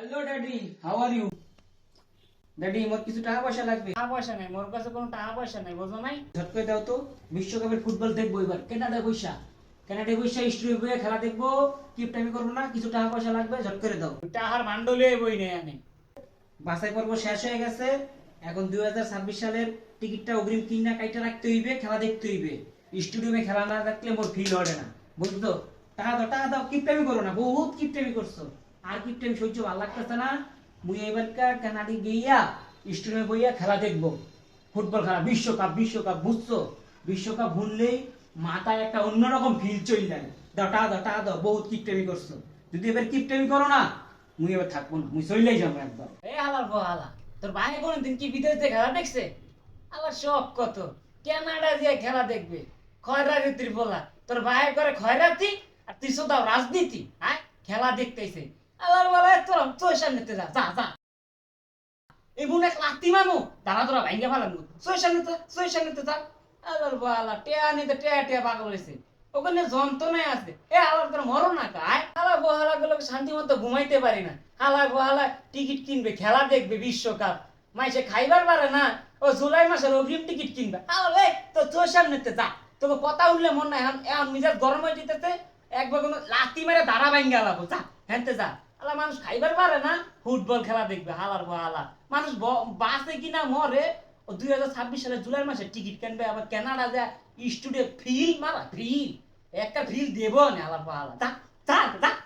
Hello daddy how are you daddy মোর কিছু টাকা পয়সা লাগবে? টাকা পয়সা নাই মোর কাছে কোনো টাকা পয়সা নাই বোঝো নাই? ঝট করে দাও তো বিশ্বকাপের ফুটবল দেখব এবার। বৈশা। বৈশা স্টুডিও বইয়ে খেলা দেখব। কিপ টাইমি করব না কিছু টাকা পয়সা লাগবে ঝট করে দাও। টাকার মান্ডলে বই নেই আমি। বাছাই পর্ব শেষ হয়ে গেছে। এখন দুই হাজার ছাব্বিশ সালের টিকিটটা অগ্রিম কিনা কাইটা রাখতে হইবে খেলা দেখতে হইবে। স্টুডিয়ামে খেলা না দেখলে মোর ফিল হবে না। বুঝতো টাকা দাও টাকা দাও কিপটামি করো না। বহুত কিপটামি করছ। আর কিপটামি সহ্য ভালো লাগতেছে না? মুই এবারকার কানাডি গিয়া স্টুডিয়ামে বইয়া খেলা দেখব। ফুটবল খেলা, বিশ্বকাপ বিশ্বকাপ, বুঝছ? বিশ্বকাপ ভুললেই মাথায় একটা অন্যরকম ফিল চলে যায়। দাও টাকা দাও বহুত কিপটামি করছ। যদি এবার কিপটামি করো না, মুই এবার থাকব না। মুই চলেই যাব একবার এ হালার গো হালা, তোর ভাই কোনদিন কি বিদেশ দিয়ে খেলা দেখছে? আল্লাহ, শখ কত। কানাডা দিয়ে খেলা দেখবে। খয়রাতির বলা। তোর ভাই করে খয়রাতি, আর তুই শুধাও রাজনীতি হ্যাঁ খেলা দেখতেছে। আল্লাহর বলা তোর তোর সামনে যা যা বোন এক দাঁড়া তোরা ভাঙ্গে সোর সামনে তো সোর সামনে যা। আল্লাহর বলা, টেয়া নিতে টেয়া টেয়া পাগল হয়েছে ওখানে যন্ত্রণায় আছে। এ আলার তোর মরো না কায় হালা গোহালা গুলো শান্তি মতো ঘুমাইতে পারি না। হালা গোহালা টিকিট কিনবে, খেলা দেখবে বিশ্বকাপ। মাইসে খাইবার পারে না। ও জুলাই মাসের অগ্রিম টিকিট কিনবে। হালা এই, তো তোর সামনেতে যা। তোকে কথা উঠলে মন নাই। এখন মিজাজ গরম হয়ে যেতেছে। একবার কোনো লাতি মেরে দাঁড়া ভাঙ্গে আলাবো যা হ্যান্তে যা। আলা মানুষ খাইবার পারে না। ফুটবল খেলা দেখবে, হালার গোহালা মানুষ ব- বাসে কিনা মরে, ও দুই হাজার ছাব্বিশ সালে জুলাই মাসে টিকিট কিনবে, আবার কেনাডা যায় স্টুডিও ফিল মারা, ফিল। একটা ফিল দেবো না আলার পালা আলা তা যা